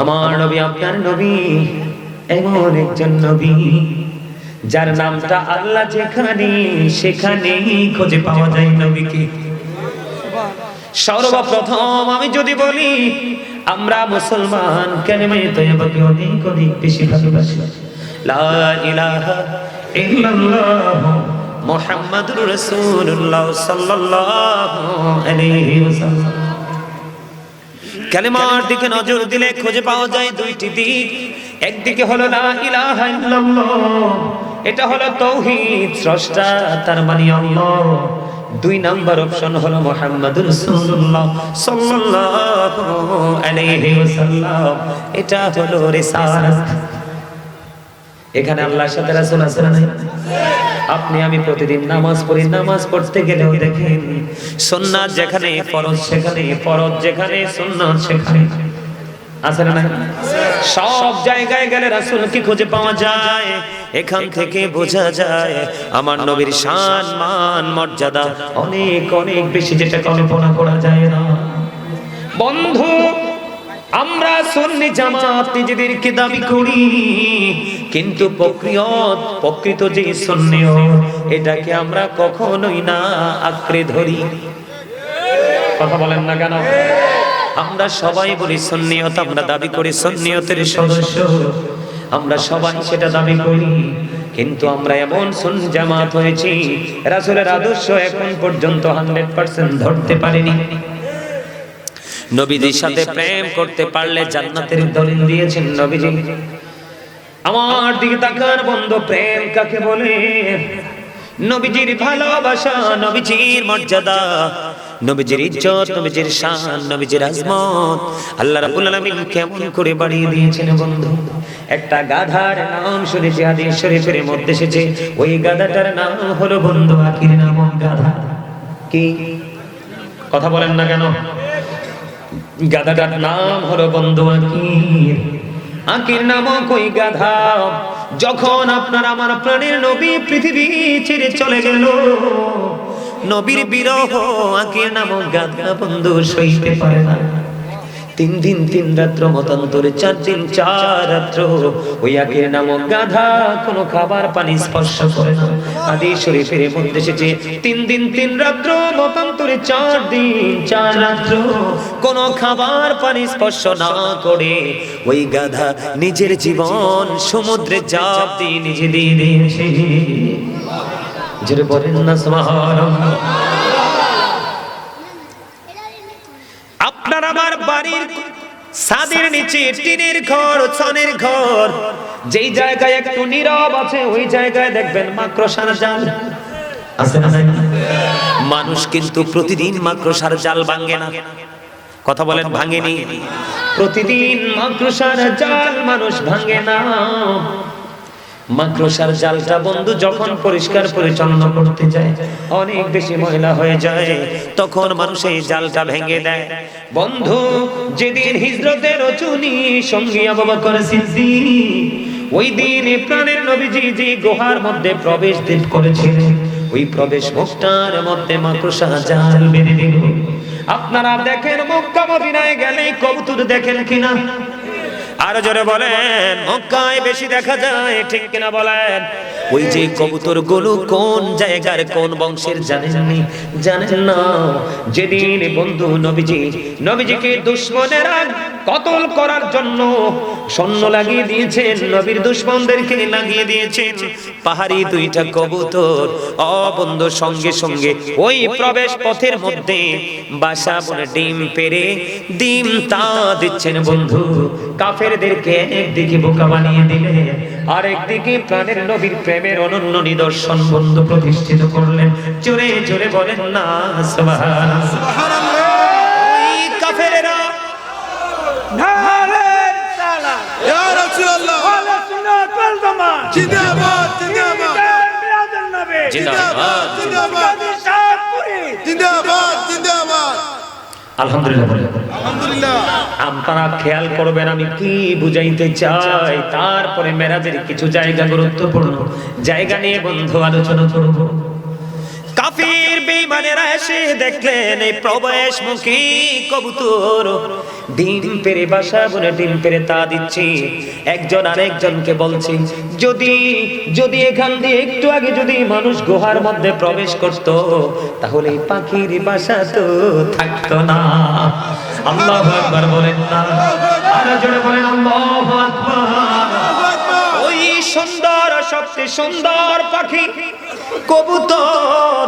আমার নবী, আপনার নবী, এমন একজন নবী, যার নামটা আল্লাহ যেখানে, সেখানেই খুঁজে পাওয়া যায় নবীকে। সর্বপ্রথম আমি যদি বলি, আমরা মুসলমান কেন তৈবাকে অনেক অনেক বেশি ভালোবাসি। লা ইলাহা ইল্লাল্লাহ মুহাম্মাদুর রাসূলুল্লাহ সাল্লাল্লাহু আলাইহি ওয়াসাল্লাম। কালেমার দিকে নজর দিলে খুঁজে পাওয়া যায় দুইটি দিক। একদিকে হলো লা ইলাহা ইল্লাল্লাহ, এটা হলো তৌহিদ, স্রষ্টা, তার মানে আল্লাহ। দুই নাম্বার অপশন হলো মুহাম্মাদুর রাসূলুল্লাহ সাল্লাল্লাহু আলাইহি ওয়াসাল্লাম, এটা হলো রিসালাত। এখানে আল্লাহর সাথে রাসূল আছে না? আপনি, আমি প্রতিদিন নামাজ পড়ি। নামাজ পড়তে গেলেও দেখেন, সুন্নাত যেখানে ফরজ সেখানে, ফরজ যেখানে, সুন্নাত সেখানে। আছে না সব জায়গায় গেলে রাসূলকে খুঁজে পাওয়া যায়? এখান থেকে বোঝা যায়, আমার নবীর শান, মান, মর্যাদা অনেক অনেক বেশি যেটা কল্পনা করা যায় না। বন্ধু, আমরা সুন্নি জামাত নিজেদেরকে দাবি করি কিন্তু প্রক্রিয়ত, প্রকৃত যে সুন্নিয় এটাকে আমরা কখনোই না আঁকড়ে ধরি। কথা বলেন না কেন? আমরা সবাই বলি সুন্নিয়ত আমরা দাবি করি সুন্নিয়তের সদস্য। আমরা সবাই সেটা দাবি করি, কিন্তু আমরা এমন সুন জামাত হয়েছি, রাসূলের আদর্শ এখন পর্যন্ত হান্ড্রেড পার্সেন্ট ধরতে পারিনি। নবীজির সাথে প্রেম করতে পারলে জান্নাতের দলিল দিয়েছেন নবীজি। আমার দিকে তাকার বন্ধ প্রেম কাকে বলে? নবীজির ভালোবাসা, নবীজির মর্যাদা, নবীজির ইজ্জত, নবীজির শান, নবীজির আজমত। আল্লাহ রাব্বুল আলামিন কেমন করে বাড়িয়ে দিয়েছেন বন্ধু? একটা গাধার নাম শুনেছি হাদিস শরীফের মধ্যে এসেছে। ওই গাধাটার নাম হলো বন্ধু আখির নাম গাধা। কি? কথা বলেন না কেন? গাধাটার নাম হলো বন্ধু আকির। আকির নামক কই গাধা? যখন আপনার আমার প্রাণের নবী পৃথিবী ছেড়ে চলে গেল, নবীর বিরহ আকির নাম গাধা বন্ধু সইতে পারে না। তিন দিন, তিন রাত্র মতান্তরে, চার দিন, চার রাত্র ওই আকির নামক গাধা কোনো খাবার পানি স্পর্শ করে না। আদি শরীফের মধ্যে এসেছে, তিন দিন, তিন রাত্র মতান্তরে, চার দিন, চার রাত্র কোনো খাবার পানি স্পর্শ না করে। ওই গাধা নিজের জীবন সমুদ্রে জাপ দিয়ে নিজে দিয়ে দিয়েছে যেটা বলেন না, সুবহানাল্লাহ আপনার আমার বাড়ির ছাদের নিচে টিনের ঘর ছনের ঘর। যেই জায়গায় একটু নীরব আছে ওই জায়গায় দেখবেন মাকড়সার জাল। আছে না? মানুষ কিন্তু প্রতিদিন মাকড়সার জাল ভাঙে না। কথা বলেন ভাঙেনি? প্রতিদিন মাকড়সার জাল মানুষ ভাঙে না। মাকড়সার জালটা বন্ধু যখন পরিষ্কার পরিচ্ছন্ন করতে যায়, অনেক বেশি ময়লা হয়ে যায়, তখন মানুষ এই জালটা ভেঙে দেয়। বন্ধু, যেদিন হিজরতের রচুনি সঙ্গী আবু বকর সিদ্দিক, ওই দিন প্রাণের নবীজি যে গুহার মধ্যে প্রবেশ দিন করেছিলেন, ওই প্রবেশ মুখটার মধ্যে মাকড়সা জাল বেঁধে দিল। আপনারা দেখেন মক্কা মদিনায় গেলে কবুতর দেখেন কিনা? আরও জোরে বলেন মক্কায় বেশি দেখা যায় ঠিক কিনা বলেন? ওই যে কবুতরগুলো কোন জায়গার কোন বংশের জানেননি জানেন না? যেদিন বন্ধু নবীজি, নবীজিকে দুশ্মনেরা কতল করার জন্য সৈন্য লাগিয়ে দিয়েছেন, নবীর দুশ্মনদেরকে লাগিয়ে দিয়েছেন। পাহাড়ি দুইটা কবুতর অবন্ধ সঙ্গে সঙ্গে ওই প্রবেশ পথের মধ্যে বাসা বলে ডিম পেরে ডিম তা দিচ্ছেন বন্ধু। কাফেরদেরকে একদিকে বোকা বানিয়ে দিলে আর একদিকে প্রাণের নবীর প্রেমের অনন্য নিদর্শন বন্ধ প্রতিষ্ঠিত করলেন। জোরে জোরে বলেন না জিন্দাবাদ জিন্দাবাদ। জিন্দাবাদ জিন্দাবাদ জিন্দাবাদ। আলহামদুলিল্লাহ আলহামদুলিল্লাহ। আপনারা খেয়াল করবেন আমি কি বুঝাইতে চাই তারপরে মেরাজের কিছু জায়গা গুরুত্বপূর্ণ। জায়গা নিয়ে বন্ধু আলোচনা করব। কাফির বেইমানেরা এসে দেখলেন এই প্রবেশ প্রবেশমুখী কবুতর। ডিম পেরে বাসা বলে ডিম পেরে তা দিচ্ছি। একজন আরেকজনকে বলছি যদি যদি এখান দিয়ে একটু আগে যদি মানুষ গুহার মধ্যে প্রবেশ করত তাহলে এই পাখির বাসা তো থাকতো না। আল্লাহ একবার বলেন না। আরও জোরে বলেন আল্লাহ ওই সুন্দর সবচেয়ে সুন্দর পাখি। কবুতর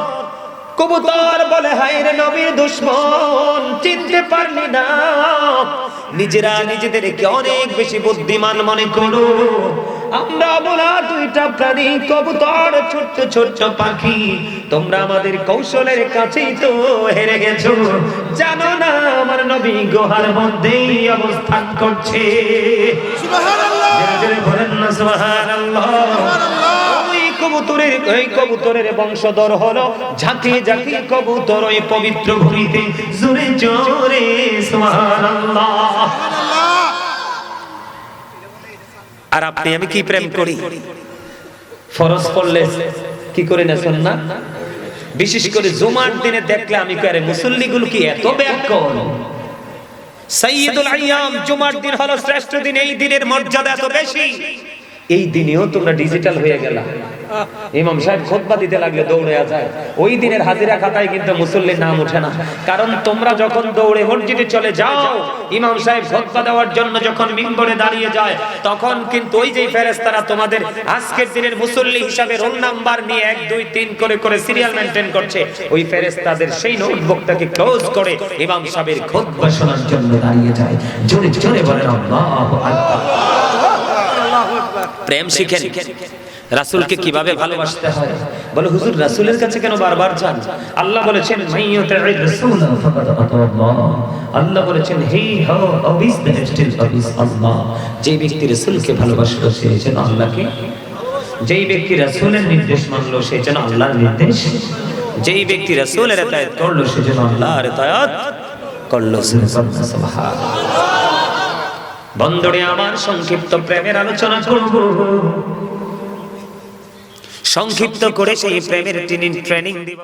কবুতর বলে, হায় রে নবীর দুশ্মন, চিনতে পারলি না। নিজেরা নিজেদেরকে অনেক বেশি বুদ্ধিমান মনে করো। আমরা বলা দুইটা প্রাণী, কবুতর, ছোট্ট ছোট্ট পাখি। তোমরা আমাদের কৌশলের কাছেই তো হেরে গেছো। জানো না আমার নবী গুহার মধ্যেই অবস্থান করছে। সুবহানাল্লাহ। কবুতরের ওই কবুতরের বংশধর হলো ঝাঁকে ঝাঁকে কবুতর ওই পবিত্র ভূমিতে জোরে জোরে সুবহানাল্লাহ। আর আপনি আমি কি প্রেম করি? ফরজ পড়লে কি করে না শোন না বিশেষ করে জুমার দিনে দেখলে আমি করে মুসল্লিগুলো কি এত ব্যাকরণ সাইয়্যিদুল আইয়াম জুমার দিন হলো শ্রেষ্ঠ দিন এই দিনের মর্যাদা এত বেশি। এই দিনেও তোমরা ডিজিটাল হয়ে গেলা। ইমাম সাহেব খুতবা দিতে লাগলে, দৌড়ে যায়। ওই দিনের হাজিরা খাতায় কিন্তু মুসল্লির নাম ওঠে না। কারণ তোমরা যখন দৌড়ে মসজিদে চলে যাও, ইমাম সাহেব খুতবা দেওয়ার জন্য যখন মিম্বরে দাঁড়িয়ে যায়, তখন কিন্তু ওই যে ফেরেশতারা তোমাদের আজকের দিনের মুসল্লি হিসাবে রোল নাম্বার নিয়ে এক, দুই, তিন করে করে সিরিয়াল মেনটেন করছে, ওই ফেরেশতাদের সেই নোটবুকটাকে ক্লোজ করে ইমাম সাহেবের খুতবা শোনার জন্য দাঁড়িয়ে যায়। জোরে জোরে বলেন, আল্লাহু আকবার। প্রেম শিখেন। রাসূলকে কীভাবে ভালোবাসতে হয়? বলে হুজুর রাসূলের কাছে কেন বারবার যান? আল্লাহ বলেছেন আল্লাহ। বলেছেন হে অবিস আল্লাহ। যে ব্যক্তি রাসূলকে ভালোবাসলো সে যেন আল্লাহকে যেই ব্যক্তি রাসূলের নির্দেশ মানলো সে যেন আল্লাহর নির্দেশ। যেই ব্যক্তি রাসূলের ইতায়াত করল সে যেন আল্লাহর ইতায়াত করল। সুবহানাল্লাহ। বন্ধুরে আমার সংক্ষিপ্ত প্রেমের আলোচনা করব। সংক্ষিপ্ত করে সেই প্রেমের ট্রেনিং ট্রেনিং দিব।